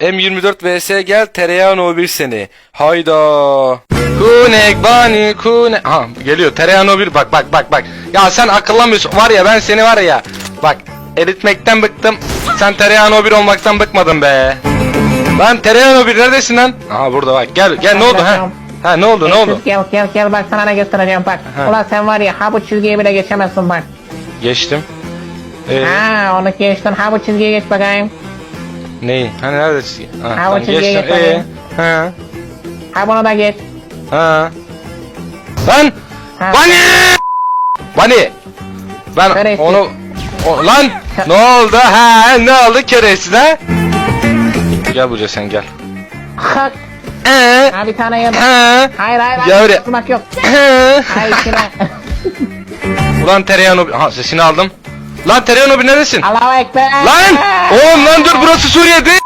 M24 vs gel tereyağı no bir seni. Hayda. Kunek bani kune. Ha geliyor tereyağı no bir bak bak bak bak. Ya sen akıllamıyorsun var ya ben seni var ya. Bak eritmekten bıktım. Sen tereyağı no bir olmaktan bıkmadın be. Lan tereyağı no bir neredesin lan? Aha burada bak gel gel ne oldu ha? Ha ne oldu ne oldu? Gel gel gel bak sana ne göstereceğim bak. Ha. Ulan sen var ya ha bu çizgiyi bile geçemezsin bak. Geçtim. Ee, Ha onu geçtin ha bu çizgiyi geç bakayım. Neyi? Hani nerede çizgi? Ha, Ha, o çizgiye geç. Ee, ha. Ha bunu da geç. Ha. Lan! Ha. Bani! Bani! Ben Keresiz. onu... O, lan! ne oldu? Ha, ne oldu keresiz ha? Gel buraya sen gel. Hak. Ee, Ha bir tane yedim. ha, Hayır hayır hayır. buraya. Tutmak yok. ha. Hayır içine. Ulan tereyağını... Ha sesini aldım. Lan tereyağını bir neredesin? Allahu Ekber. Lan! Oğlum lan dur burası Suriye değil.